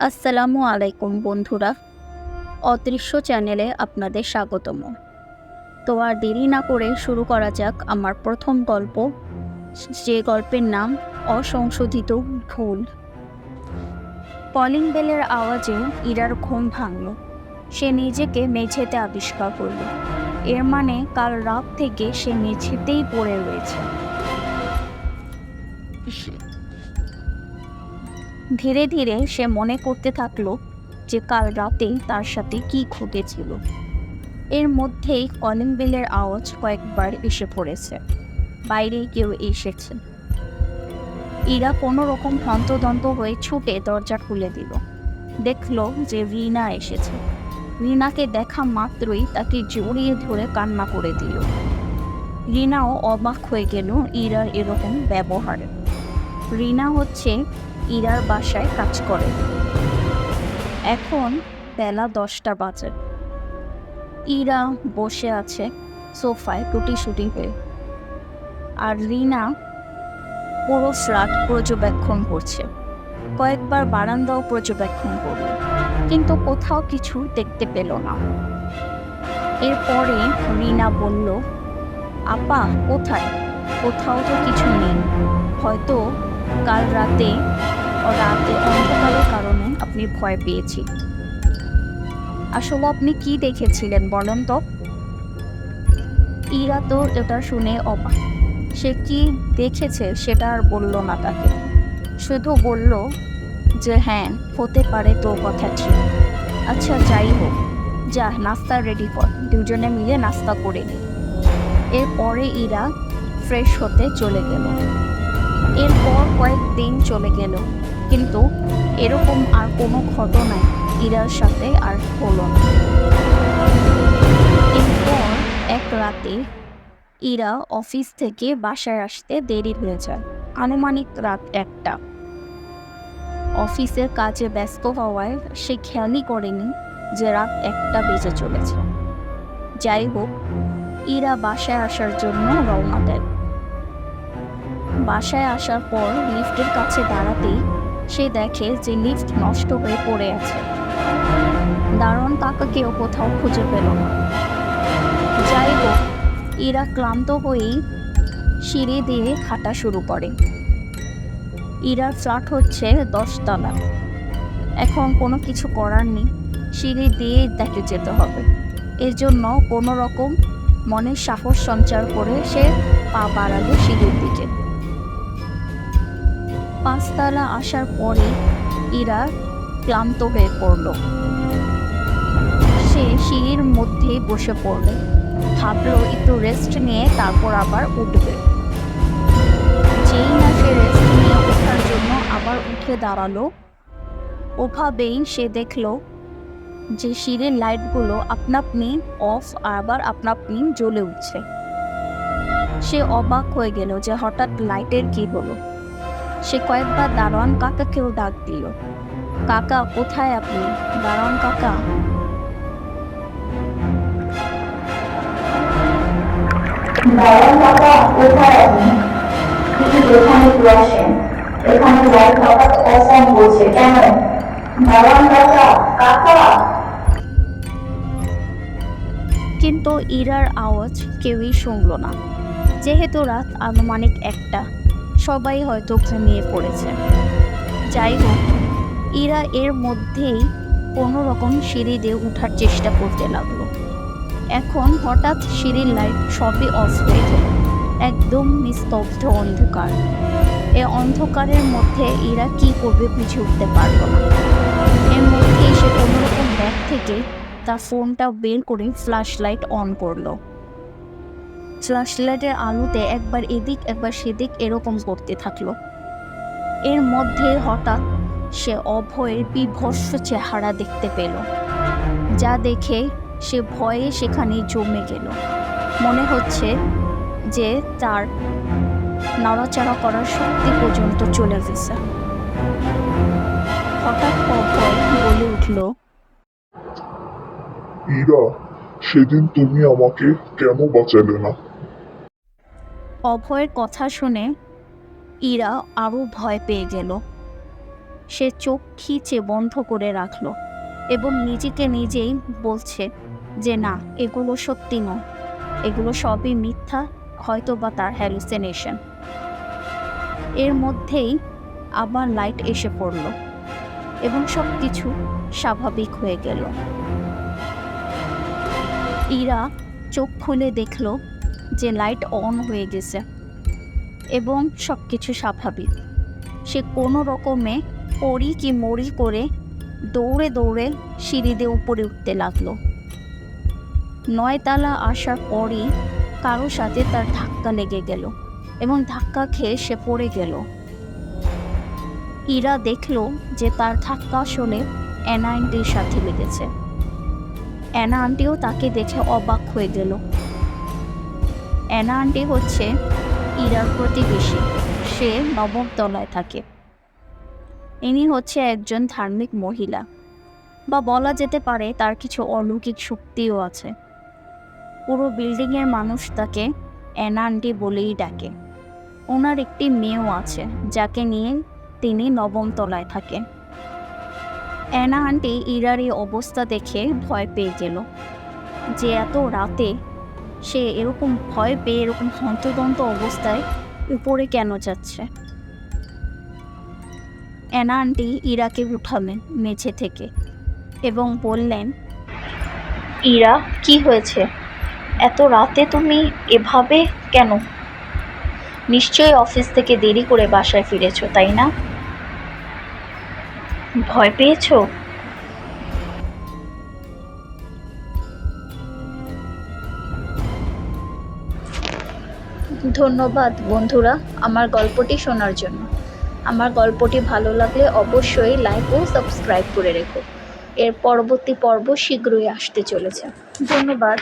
আসসালামু আলাইকুম বন্ধুরা। অদৃশ্য চ্যানেলে আপনাদের স্বাগতম। তো আর দেরি না করে শুরু করা যাক আমার প্রথম গল্প। যে গল্পের নাম অসংশোধিত ভুল। কলিং বেলের আওয়াজে ইরার ঘুম ভাঙল। সে নিজেকে মেঝেতে আবিষ্কার করল। এর মানে কাল রাত থেকে সে মেঝেতেই পড়ে রয়েছে। ধীরে ধীরে সে মনে করতে থাকল যে কাল রাতে তার সাথে কি ঘটেছিল। এর মধ্যেই কলিং বেলের আওয়াজ কয়েকবার এসে পড়েছে। বাইরে কেউ এসেছে। ইরা কোনো রকম হন্তদন্ত হয়ে ছুটে দরজা খুলে দিল। দেখল যে রিনা এসেছে। রিনাকে দেখা মাত্রই তাকে জড়িয়ে ধরে কান্না করে দিল। রিনাও অবাক হয়ে গেল ইরার এরকম ব্যবহারে। রিনা হচ্ছে ইরার বাসায় কাজ করে। এখন বেলা দশটা বাজে। ইরা বসে আছে সোফায় টুটি শুটি হয়ে। আর রিনা পুরো ফ্ল্যাট পর্যবেক্ষণ করছে। কয়েকবার বারান্দাও পর্যবেক্ষণ করল, কিন্তু কোথাও কিছু দেখতে পেল না। এরপরে রিনা বলল, আপা, কোথায়? কোথাও তো কিছু নেই। হয়তো কাল রাতে রাতে অন্ধকারের কারণে আপনি ভয় পেয়েছি। আসলে আপনি কি দেখেছিলেন বলেন তো? ইরা তো এটা শুনে অবাক। সে কি দেখেছে সেটা আর বলল না তাকে। শুধু বলল যে হ্যাঁ হতে পারে তো কথা ঠিক। আচ্ছা যাই হোক। যা, নাস্তা রেডি কর। দুজনে মিলে নাস্তা করে নি। এরপরে ইরা ফ্রেশ হতে চলে গেল। এরপর কয়েকদিন চলে গেল। কিন্তু এরকম আর কোনো ঘটনাই ইরার সাথে আর হলো না। এরপর এক রাতে ইরা অফিস থেকে বাসায় আসতে দেরি হয়ে যায়। আনুমানিক রাত একটা। অফিসের কাজে ব্যস্ত হওয়ায় সে খেয়ালই করেনি যে রাত একটা বেজে চলেছে। যাই হোক, ইরা বাসায় আসার জন্য রওনা দেয় বাসায় আসার পর লিফটের কাছে দাঁড়াতেই সে দেখে যে লিফট নষ্ট হয়ে পড়ে আছে। দারুণ কাকাকেও কোথাও খুঁজে পেল না। যাই হোক ইরা ক্লান্ত হয়েই সিঁড়ি দিয়ে হাঁটা শুরু করে। ইরার ফ্ল্যাট হচ্ছে দশতলা। এখন কোনো কিছু করার নেই, সিঁড়ি দিয়ে দেখে যেতে হবে। এর জন্য কোনো রকম মনে সাহস সঞ্চার করে সে পা বাড়ালো সিঁড়ির দিকে। পাঁচতলা আসার পরে ইরা ক্লান্ত হয়ে পড়ল। সে সিঁড়ির মধ্যে বসে পড়ল। ভাবলো, একটু রেস্ট নিয়ে তারপর আবার উঠবে। যেই না সে রেস্ট নিয়ে ওঠার জন্য আবার উঠে দাঁড়াল, ওভাবেই সে দেখল যে সিঁড়ির লাইটগুলো আপনা আপনি অফ আবার আপনা আপনি জ্বলে উঠছে। সে অবাক হয়ে গেল যে হঠাৎ লাইটের কি হলো? সে কয়েকবার দারোয়ান কাকাকেও ডাক দিল। কাকা কোথায় আপনি? দারোয়ান কাকা? কোথায় আপনি? এখানে বলছে। কেন? কাকা কাকা! কিন্তু ইরার আওয়াজ কেউই শুনল না। যেহেতু রাত আনুমানিক একটা সবাই হয়তো ঘুমিয়ে পড়েছে। যাই হোক, ইরা এর মধ্যেই কোনো রকম সিঁড়ি দিয়ে উঠার চেষ্টা করতে লাগল। এখন হঠাৎ সিঁড়ির লাইট সবই অফ একদম নিস্তব্ধ অন্ধকার। এ অন্ধকারের মধ্যে এরা কি করবে বুঝে উঠতে পারল না। এর মধ্যেই সে কোনো রকম ব্যাগ থেকে তার ফোনটা বের করে ফ্ল্যাশ লাইট অন করল। ফ্ল্যাশ লাইটের আলোতে একবার এদিক, একবার সেদিক এরকম করতে থাকল। এর মধ্যে হঠাৎ সে অভয়ের বিভৎস চেহারা দেখতে পেল, যা দেখে সে ভয়ে সেখানে জমে গেল। মনে হচ্ছে যে তার নড়াচড়া করার শক্তি পর্যন্ত চলে গেছে। হঠাৎ অভয় বলে উঠল ইরা সেদিন তুমি আমাকে কেন বাঁচালে না? অভয়ের কথা শুনে ইরা আরও ভয় পেয়ে গেল। সে চোখ খিচে বন্ধ করে রাখল এবং নিজেকে নিজেই বলছে যে, না, এগুলো সত্যি নয়। এগুলো সবই মিথ্যা, হয়তো বা তার হ্যালুসিনেশন এর মধ্যেই আবার লাইট এসে পড়ল এবং সব কিছু স্বাভাবিক হয়ে গেল। ইরা চোখ খুলে দেখল যে লাইট অন হয়ে গেছে এবং সব কিছু স্বাভাবিক। সে কোনো রকমে পড়ি কি মরি করে দৌড়ে দৌড়ে সিঁড়ি দিয়ে উপরে উঠতে লাগল। নয়তলা আসার পরই কারও সাথে তার ধাক্কা লেগে গেল এবং ধাক্কা খেয়ে সে পড়ে গেল। ইরা দেখল যে তার ধাক্কা আসলে অ্যানা আন্টির সাথে লেগেছে। অ্যানা আন্টিও তাকে দেখে অবাক হয়ে গেল। অ্যানা আন্টি হচ্ছে ইরার প্রতিবেশী। সে নবম তলায় থাকে। ইনি হচ্ছে একজন ধার্মিক মহিলা। বা বলা যেতে পারে তার কিছু অলৌকিক শক্তিও আছে। পুরো বিল্ডিংয়ের মানুষ তাকে অ্যানা আন্টি বলেই ডাকে। ওনার একটি মেয়েও আছে, যাকে নিয়ে তিনি নবম তলায় থাকেন অ্যানা আন্টি ইরার এই অবস্থা দেখে ভয় পেয়ে গেল। যে এত রাতে সে এরকম ভয় পেয়ে, এরকম হন্তদন্ত অবস্থায় উপরে কেন যাচ্ছে? অ্যানা আন্টি ইরাকে উঠালেন মেঝে থেকে এবং বললেন, ইরা, কি হয়েছে? এত রাতে তুমি এভাবে কেন? নিশ্চয়ই অফিস থেকে দেরি করে বাসায় ফিরেছো, তাই না? ভয় পেয়েছ? ধন্যবাদ, বন্ধুরা, আমার গল্পটি শোনার জন্য। আমার গল্পটি ভালো লাগলে অবশ্যই লাইক ও সাবস্ক্রাইব করে রেখো। এর পরবর্তী পর্ব শীঘ্রই আসতে চলেছে। ধন্যবাদ।